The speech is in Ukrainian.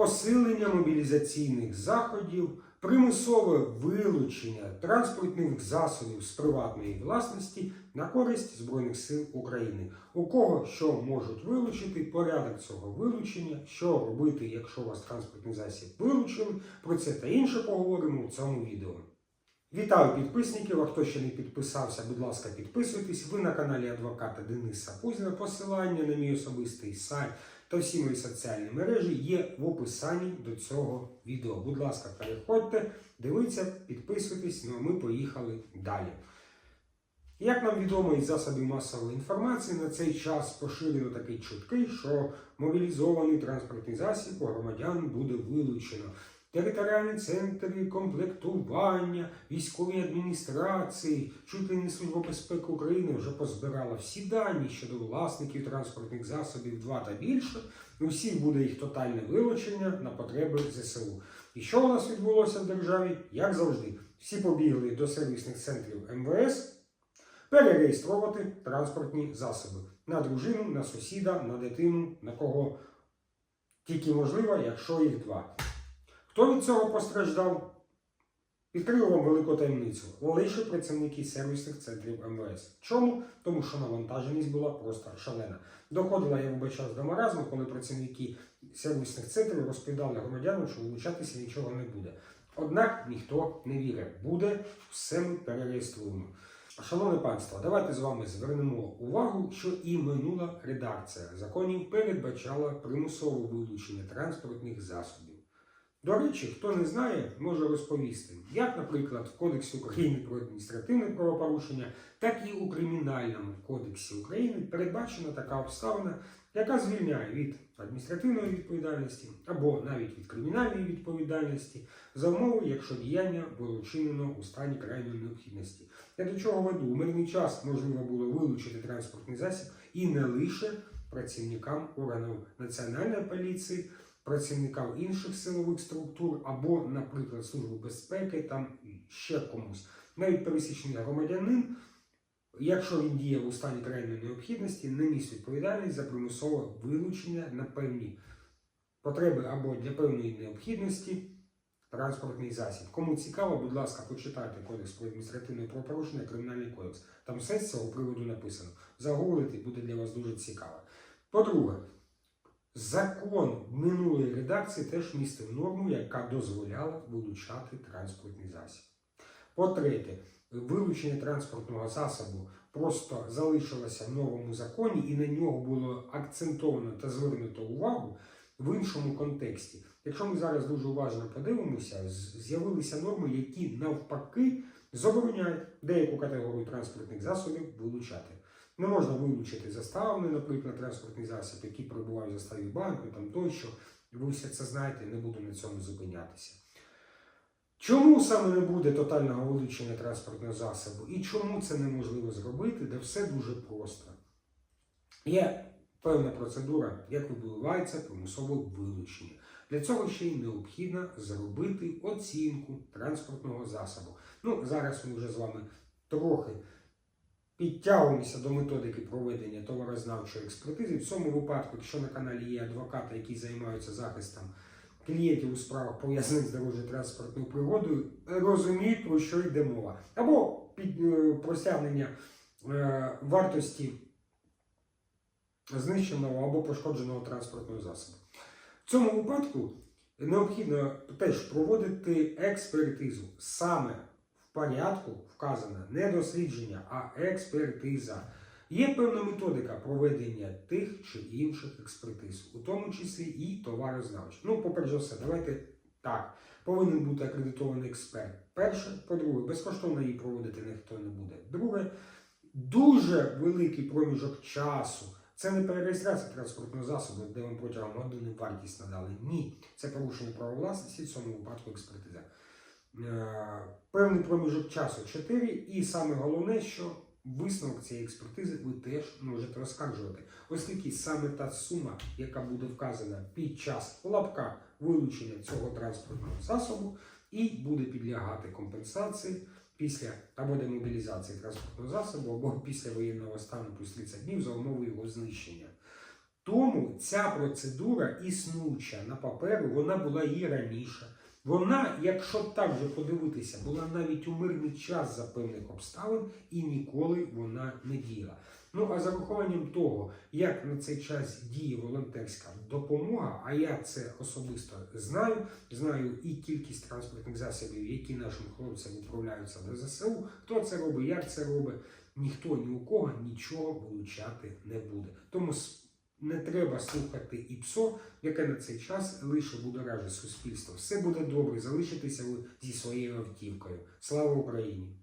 посилення мобілізаційних заходів, примусове вилучення транспортних засобів з приватної власності на користь Збройних сил України. У кого що можуть вилучити, порядок цього вилучення, що робити, якщо у вас транспортний засіб вилучили. Про це та інше поговоримо у цьому відео. Вітаю підписників, а хто ще не підписався, будь ласка, підписуйтесь. Ви на каналі адвоката Дениса Пузіна. Посилання на мій особистий сайт та всі мої соціальні мережі є в описанні до цього відео. Будь ласка, переходьте, дивіться, підписуйтесь, ну а ми поїхали далі. Як нам відомо із засобів масової інформації, на цей час поширено такі чутки, що мобілізований транспортний засіб у громадян буде вилучено. Територіальні центри комплектування, військові адміністрації, чуть ли не Служба безпеки України вже позбирала всі дані щодо власників транспортних засобів 2 та більше. У всіх буде їх тотальне вилучення на потреби ЗСУ. І що у нас відбулося в державі? Як завжди, всі побігли до сервісних центрів МВС перереєструвати транспортні засоби на дружину, на сусіда, на дитину, на кого тільки можливо, якщо їх два. Хто від цього постраждав? Відкрию вам велику таємницю. Лише працівники сервісних центрів МВС. Чому? Тому що навантаженість була просто шалена. Доходила я вибачав до маразму, коли працівники сервісних центрів розповідали громадянам, що вилучатися нічого не буде. Однак ніхто не вірить. Буде, все ми перереєструємо. Шановне панство, давайте з вами звернемо увагу, що і минула редакція законів передбачала примусове вилучення транспортних засобів. До речі, хто не знає, може розповісти, як, наприклад, в Кодексі України про адміністративне правопорушення, так і у Кримінальному кодексі України передбачена така обставина, яка звільняє від адміністративної відповідальності або навіть від кримінальної відповідальності за умови, якщо діяння було вчинено у стані крайньої необхідності. Я до чого веду? У мирний час можливо було вилучити транспортний засіб і не лише працівникам органів національної поліції працівникам інших силових структур або, наприклад, Служби безпеки, там ще комусь. Навіть пересічний громадянин, якщо він діє у стані крайньої необхідності, не ніс відповідальність за примусове вилучення на певні потреби або для певної необхідності транспортний засіб. Кому цікаво, будь ласка, почитайте Кодекс про адміністративне правопорушення, Кримінальний кодекс. Там все з цього приводу написано. Загуглити буде для вас дуже цікаво. По-друге, Закон минулої редакції теж містив норму, яка дозволяла вилучати транспортний засіб. По-третє, вилучення транспортного засобу просто залишилося в новому законі, і на нього було акцентовано та звернуто увагу в іншому контексті. Якщо ми зараз дуже уважно подивимося, з'явилися норми, які навпаки забороняють деяку категорію транспортних засобів вилучати. Не можна вилучити заставний, наприклад, транспортний засіб, який перебуває в заставі банку, там тощо. Ви все це знаєте, не буду на цьому зупинятися. Чому саме не буде тотального вилучення транспортного засобу і чому це неможливо зробити? Де все дуже просто. Є певна процедура, як відбувається примусове вилучення. Для цього ще й необхідно зробити оцінку транспортного засобу. Ну, зараз ми вже з вами трохи підтягуємося до методики проведення товарознавчої експертизи. В цьому випадку, якщо на каналі є адвокати, які займаються захистом клієнтів у справах пов'язаних з дорожньо-транспортною пригодою, розуміють, про що йде мова. Або під е, просягнення е, вартості знищеного або пошкодженого транспортного засобу. В цьому випадку необхідно теж проводити експертизу саме порядку вказано не дослідження, а експертиза. Є певна методика проведення тих чи інших експертиз, у тому числі і товарознавчих. Ну, по-перше все, давайте так. Повинен бути акредитований експерт. Перше, по-друге, безкоштовно її проводити ніхто не буде. Друге, дуже великий проміжок часу. Це не перереєстрація транспортного засобу, де вам протягом години вартість надали. Ні, це порушення права власності, в цьому випадку експертиза. Е, певний проміжок часу 4, і саме головне, що висновок цієї експертизи ви теж можете оскаржувати, оскільки саме та сума, яка буде вказана під час лапка вилучення цього транспортного засобу, і буде підлягати компенсації після або демобілізації транспортного засобу, або після воєнного стану плюс 30 днів за умови його знищення. Тому ця процедура існуюча на паперу, вона була і раніше. Вона, якщо так же подивитися, була навіть у мирний час за певних обставин і ніколи вона не діяла. Ну а за врахуванням того, як на цей час діє волонтерська допомога, а я це особисто знаю, знаю і кількість транспортних засобів, які нашим хлопцям відправляються до ЗСУ, хто це робить, як це робить, ніхто ні у кого нічого вилучати не буде. Тому не треба слухати ІПСО, яке на цей час лише будоражить суспільство. Все буде добре, залишитися ви зі своєю автівкою. Слава Україні!